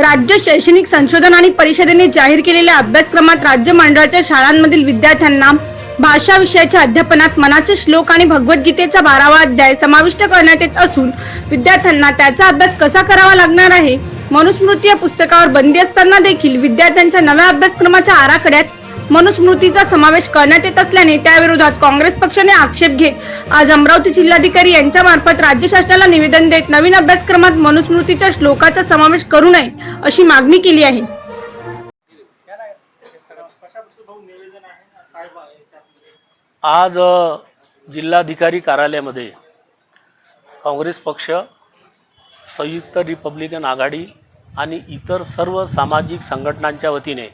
राज्य शैक्षणिक संशोधन आणि परिषदेने जाहीर केलेल्या अभ्यासक्रमात राज्य मंडळाच्या शाळांमधील विद्यार्थ्यांना भाषा विषयाच्या अध्यापनात मनाचे श्लोक आणि भगवद्गीतेचा बारावा अध्याय समाविष्ट करण्यात येत असून विद्यार्थ्यांना त्याचा अभ्यास कसा करावा लागणार आहे? मनुस्मृती या पुस्तकावर बंदी असताना देखील विद्यार्थ्यांच्या नव्या अभ्यासक्रमाच्या आराखड्यात मनुस्मृतीचा समावेश करण्यात येत असल्याने त्याविरोधात काँग्रेस पक्षाने आक्षेप घेत आज अमरावती जिल्हाधिकारी यांच्या मार्फत राज्य शासनाला निवेदन देत नवीन अभ्यासक्रमात मनुस्मृतीच्या श्लोकाचा समावेश करू नये अशी मागणी केली आहे. आज जिल्हाधिकारी कार्यालयामध्ये काँग्रेस पक्ष संयुक्त रिपब्लिकन आघाडी आणि इतर सर्व सामाजिक संघटनांच्या वतीने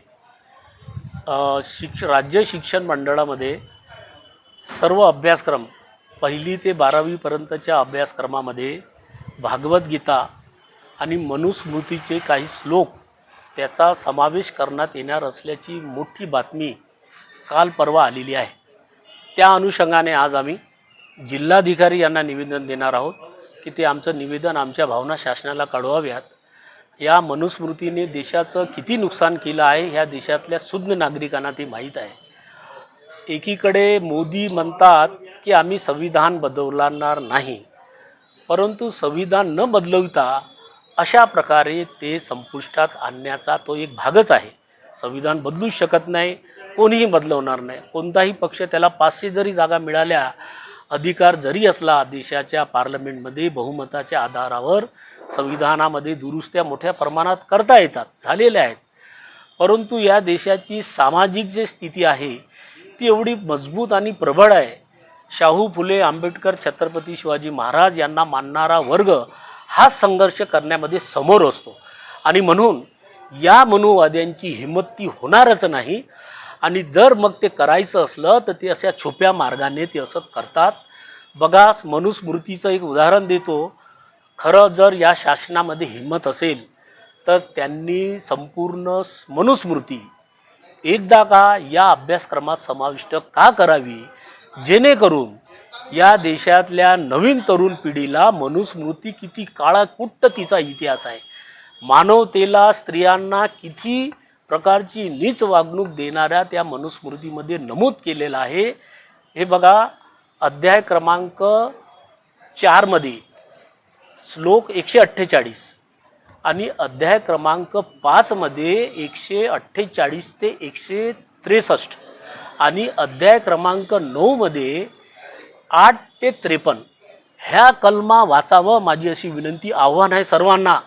शिक्ष राज्य शिक्षण मंडळामध्ये सर्व अभ्यासक्रम पहिली ते बारावीपर्यंतच्या अभ्यासक्रमामध्ये भागवद्गीता आणि मनुस्मृतीचे काही श्लोक त्याचा समावेश करण्यात येणार असल्याची मोठी बातमी काल परवा आलेली आहे. त्या अनुषंगाने आज आम्ही जिल्हाधिकारी यांना निवेदन देणार आहोत की ते आमचं निवेदन आमच्या भावना शासनाला कळवाव्यात. या मनुस्मृतीने देशाचं किती नुकसान केलं आहे ह्या देशातल्या सुज्ञ नागरिकांना ते माहीत आहे. एकीकडे मोदी म्हणतात की आम्ही संविधान बदलणार नाही परंतु संविधान न बदलवता अशा प्रकारे ते संपुष्टात आणण्याचा तो एक भागच आहे. संविधान बदलूच शकत नाही कोणीही बदलवणार नाही. कोणताही पक्ष त्याला पाचशे जरी जागा मिळाल्या अधिकार जरी असला देशाच्या पार्लमेंटमध्ये बहुमताच्या आधारावर संविधानामध्ये दुरुस्त्या मोठ्या प्रमाणात करता येतात झालेल्या आहेत. परंतु या देशाची सामाजिक जी स्थिती आहे ती एवढी मजबूत आणि प्रबळ आहे. शाहू फुले आंबेडकर छत्रपती शिवाजी महाराज यांना मानणारा वर्ग हा संघर्ष करण्यामध्ये समोर असतो. आणि म्हणून या मनोवाद्यांची हिंमत ती होणारच नाही. आणि जर मग ते करायचं असलं तर ते अशा छुप्या मार्गाने ते असं करतात. बघा मनुस्मृतीचं एक उदाहरण देतो. खरं जर या शासनामध्ये हिंमत असेल तर त्यांनी संपूर्ण मनुस्मृती एकदा का या अभ्यासक्रमात समाविष्ट का करावी? जेणेकरून या देशातल्या नवीन तरुण पिढीला मनुस्मृती किती काळाकुट्ट तिचा इतिहास आहे. मानवतेला स्त्रियांना किती प्रकारची नीच वागणूक देणाऱ्या त्या मनुस्मृतीमध्ये नमूद केलेलं आहे. हे बघा अध्याय क्रमांक चारमध्ये श्लोक एकशे अठ्ठेचाळीस आणि अध्याय क्रमांक पाचमध्ये एकशे अठ्ठेचाळीस ते एकशे त्रेसष्ट आणि अध्याय क्रमांक नऊमध्ये आठ ते त्रेपन्न. ह्या कलमा वाचावं माझी अशी विनंती आव्हान आहे सर्वांना.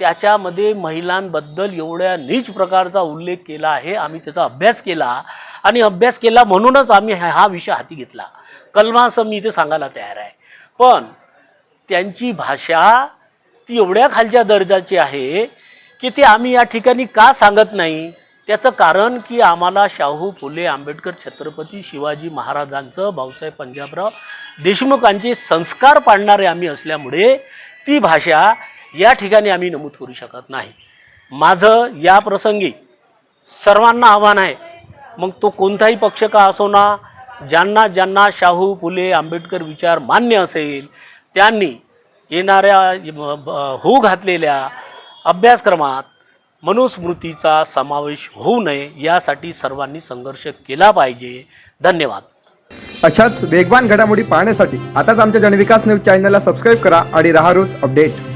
त्याच्यामध्ये महिलांबद्दल एवढ्या नीच प्रकारचा उल्लेख केला आहे. आम्ही त्याचा अभ्यास केला आणि अभ्यास केला म्हणूनच आम्ही हा विषय हाती घेतला. कलमा असं मी इथे सांगायला तयार आहे. पण त्यांची भाषा ती एवढ्या खालच्या दर्जाची आहे की ते आम्ही या ठिकाणी का सांगत नाही? त्याचं कारण की आम्हाला शाहू फुले आंबेडकर छत्रपती शिवाजी महाराजांचं भाऊसाहेब पंजाबराव देशमुखांचे संस्कार पाडणारे आम्ही असल्यामुळे ती भाषा या ठिकाणी आम्ही नमूद करू शकत नाही. माझं या प्रसंगी सर्वांना आव्हान आहे मग तो कोणताही पक्ष का असो ना ज्यांना ज्यांना शाहू फुले आंबेडकर विचार मान्य असेल त्यांनी येणाऱ्या होऊ घातलेल्या अभ्यासक्रमात मनुस्मृतीचा समावेश होऊ नये यासाठी सर्वांनी संघर्ष केला पाहिजे. धन्यवाद. अशाच वेगवान घडामोडी पाहण्यासाठी आताच आमच्या जनविकास न्यूज चॅनलला सबस्क्राईब करा आणि राहा रोज अपडेट.